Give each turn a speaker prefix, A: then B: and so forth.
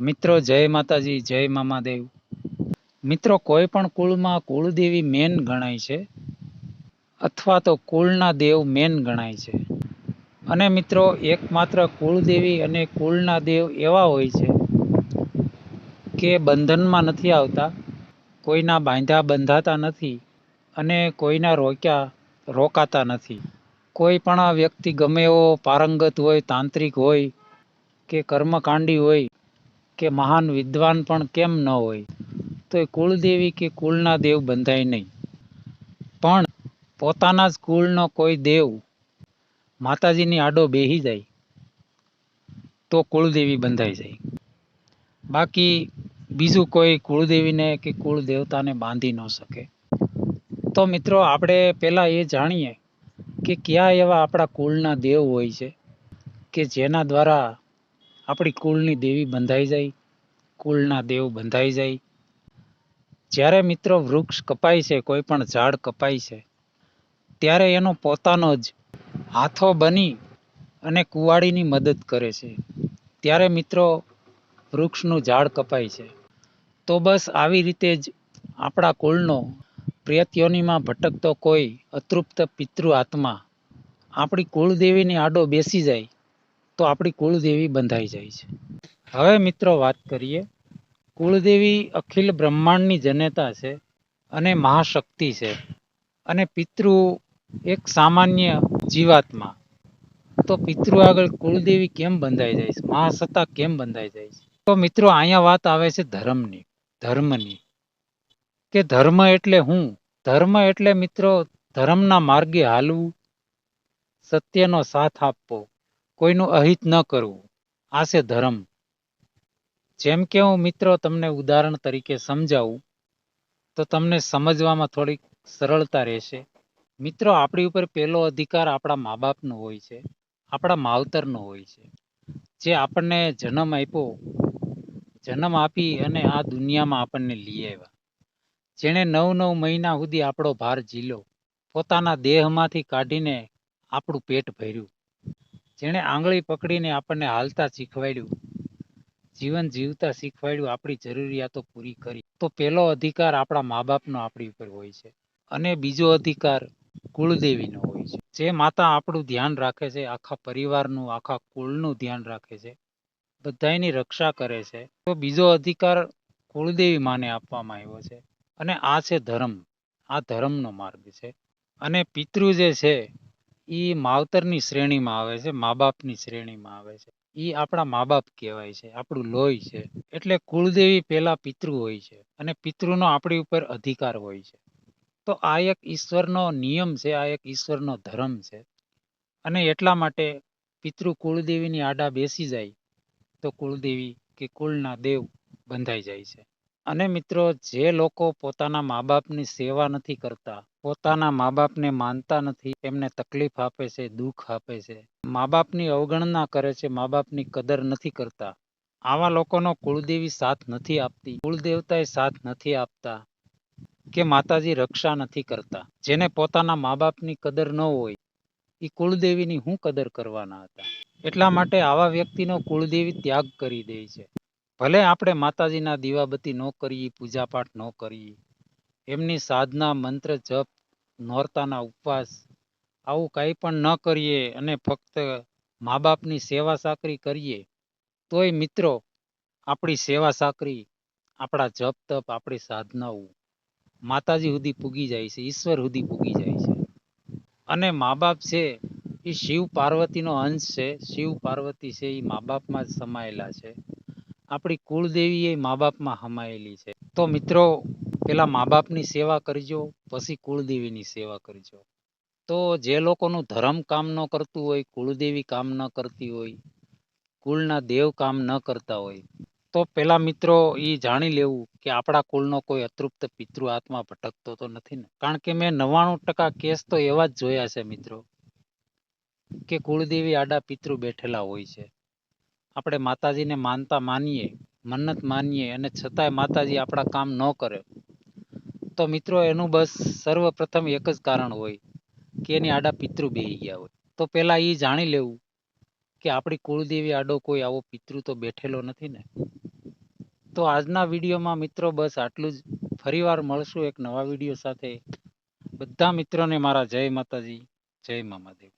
A: મિત્રો, જય માતાજી, જય મામાદેવ. મિત્રો, કોઈ પણ કુળમાં કુળદેવી મેન ગણાય છે અથવા તો કુળના દેવ મેન ગણાય છે. અને મિત્રો, એકમાત્ર કુળદેવી અને કુળના દેવ એવા હોય છે કે બંધનમાં નથી આવતા, કોઈના બાંધા બંધાતા નથી અને કોઈના રોક્યા રોકાતા નથી. કોઈ પણ વ્યક્તિ ગમે એવો પારંગત હોય, તાંત્રિક હોય કે કર્મકાંડી હોય કે મહાન વિદ્વાન પણ કેમ ન હોય? તો એ કુળદેવી કે કુળના દેવ બંધાય નહીં. પણ પોતાના જ કુળનો કોઈ દેવ માતાજીની આડો બેહી જાય, તો કુળદેવી બંધાઈ જાય. બાકી બીજું કોઈ કુળદેવીને કે કુળ દેવતાને બાંધી ન શકે. તો મિત્રો, આપણે પહેલા એ જાણીએ કે કયા એવા આપણા કુળના દેવ હોય છે કે જેના દ્વારા આપણી કુળની દેવી બંધાઈ જાય, કુળના દેવ બંધાઈ જાય. જ્યારે મિત્રો વૃક્ષ કપાય છે, કોઈ પણ ઝાડ કપાય છે, ત્યારે એનો પોતાનો જ હાથો બની અને કુવાડીની મદદ કરે છે. ત્યારે મિત્રો વૃક્ષનું ઝાડ કપાય છે. તો બસ આવી રીતે જ આપણા કુળનો પ્રિયત્યોનીમાં ભટકતો કોઈ અતૃપ્ત પિતૃ આત્મા આપણી કુળદેવીની આડો બેસી જાય. તો આપણી કુળદેવી બંધાઈ જાય છે. હવે મિત્રો વાત કરીએ. કુળદેવી અખિલ બ્રહ્માંડની જનેતા છે અને મહાશક્તિ છે અને પિતૃ એક સામાન્ય જીવાત્મા. તો પિતૃ આગળ કુળદેવી કેમ બંધાઈ જાય છે? મહાસત્તા કેમ બંધાઈ જાય છે? તો મિત્રો અહીંયા વાત આવે છે ધર્મની ધર્મની. કે ધર્મ એટલે હું? ધર્મ એટલે મિત્રો ધર્મના માર્ગે હાલવું, સત્યનો સાથ આપવો. કોઈનું અહિત ન કરવું. આ છે ધર્મ. જેમ કે હું મિત્રો તમને ઉદાહરણ તરીકે સમજાવું, તો તમને સમજવામાં થોડીક સરળતા રહેશે. મિત્રો, આપણી ઉપર પહેલો અધિકાર આપણા મા બાપનો હોય છે, આપણા માવતરનો હોય છે. જે આપણને જન્મ આપ્યો, જન્મ આપી અને આ દુનિયામાં આપણને લઈ આવ્યા. જેણે નવ નવ મહિના સુધી આપણો ભાર ઝીલો પોતાના દેહમાંથી કાઢીને આપણું પેટ ભર્યું. જેણે આંગળી પકડીને આપણને હાલતા શીખવાડ્યું, જીવન જીવતા શીખવાડ્યું, આપણી જરૂરિયાતો પૂરી કરી. તો પહેલો અધિકાર આપણા મા બાપનો આપણી ઉપર હોય છે અને બીજો અધિકાર કુળદેવીનો હોય છે. જે માતા આપણું ધ્યાન રાખે છે, આખા પરિવારનું, આખા કુળનું ધ્યાન રાખે છે, બધાયની રક્ષા કરે છે. તો બીજો અધિકાર કુળદેવી માને આપવામાં આવ્યો છે અને આ છે ધર્મ. આ ધર્મનો માર્ગ છે. અને પિતૃ જે છે એ માવતરની શ્રેણીમાં આવે છે મા બાપની શ્રેણીમાં આવે છે. એ આપણા મા બાપ કહેવાય છે, આપણું લોહી છે. એટલે કુળદેવી પહેલા પિતૃ હોય છે અને પિતૃનો આપણી ઉપર અધિકાર હોય છે. તો આ એક ઈશ્વરનો નિયમ છે, આ એક ઈશ્વરનો ધર્મ છે. અને એટલા માટે પિતૃ કુળદેવીની આડા બેસી જાય તો કુળદેવી કે કુળના દેવ બંધાઈ જાય છે. અને મિત્રો, જે લોકો પોતાના મા બાપની સેવા નથી કરતા પોતાના મા બાપને માનતા નથી, એમને તકલીફ આપે છે, દુઃખ આપે છે. મા બાપની અવગણના કરે છે મા બાપની કદર નથી કરતા. આવા લોકોનો કુળદેવી સાથ નથી આપતી. કુળદેવતાએ સાથ નથી આપતા કે માતાજી રક્ષા નથી કરતા. જેને પોતાના મા બાપની કદર ન હોય એ કુળદેવીની હું કદર કરવાના હતા? એટલા માટે આવા વ્યક્તિનો કુળદેવી ત્યાગ કરી દે છે. ભલે આપણે માતાજીના દીવાબત્તી ન કરીએ, પૂજાપાઠ ન કરીએ, એમની સાધના, મંત્ર, જપ નોરતાના ઉપવાસ, આવું કાંઈ પણ ન કરીએ અને ફક્ત મા બાપની સેવા સાકરી કરીએ, તોય મિત્રો, આપણી સેવા સાકરી આપણા જપ તપ આપણી સાધનાઓ માતાજી સુધી પૂગી જાય છે, ઈશ્વર સુધી પૂગી જાય છે. અને મા બાપ છે, એ શિવ પાર્વતીનો અંશ છે, શિવ પાર્વતી છે, એ મા બાપમાં જ સમાયેલા છે. આપણી કુળદેવી એ મા બાપમાં સમાયેલી છે. તો મિત્રો પેલા મા બાપની સેવા કરજો, પછી કુળદેવીની સેવા કરજો. તો જે લોકોનું ધર્મ કામ ન કરતું હોય, કુળદેવી કામ ન કરતી હોય, કુળના દેવ કામ ન કરતા હોય, તો પેલા મિત્રો એ જાણી લેવું કે આપણા કુળનો કોઈ અતૃપ્ત પિતૃ આત્મા ભટકતો તો નથી ને. કારણ કે મેં નવ્વાણું ટકા કેસ તો એવા જ જોયા છે મિત્રો, કે કુળદેવી આડા પિતૃ બેઠેલા હોય છે. આપણે માતાજીને માનતા માનીએ, મન્નત માનીએ અને છતાંય માતાજી આપણા કામ ન કરે. તો મિત્રો એનું બસ સર્વપ્રથમ એક જ કારણ હોય કે એની આડા પિતૃ બેહી ગયા હોય. તો પેલા એ જાણી લેવું કે આપણી કુળદેવી આડો કોઈ આવો પિતૃ તો બેઠેલો નથી ને? તો આજના વિડીયોમાં મિત્રો બસ આટલું જ. ફરીવાર મળશું એક નવા વીડિયો સાથે. બધા મિત્રોને મારા જય માતાજી, જય મામાદેવ